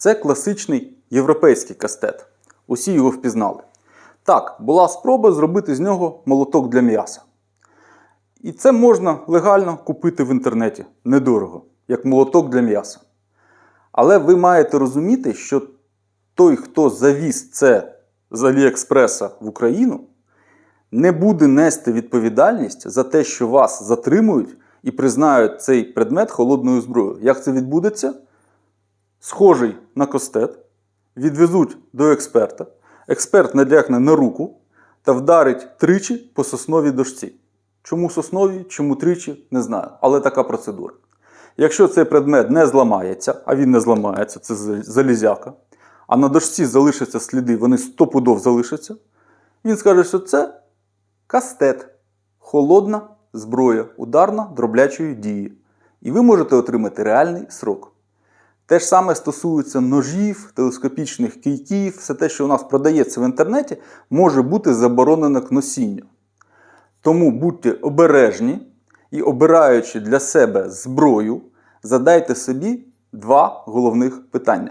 Це класичний європейський кастет. Усі його впізнали. Так, була спроба зробити з нього молоток для м'яса. І це можна легально купити в інтернеті недорого, як молоток для м'яса. Але ви маєте розуміти, що той, хто завіз це з Аліекспреса в Україну, не буде нести відповідальність за те, що вас затримують і признають цей предмет холодною зброєю. Як це відбудеться? Схожий на костет, відвезуть до експерта, експерт надягне на руку та вдарить тричі по сосновій дошці. Чому сосновій, чому тричі, не знаю, але така процедура. Якщо цей предмет не зламається, а він не зламається, це залізяка, а на дошці залишаться сліди, вони стопудов залишаться, він скаже, що це кастет, холодна зброя, ударна дроблячої дії. І ви можете отримати реальний срок. Те ж саме стосується ножів, телескопічних кийків, все те, що у нас продається в інтернеті, може бути заборонено к носінню. Тому будьте обережні і, обираючи для себе зброю, задайте собі два головних питання.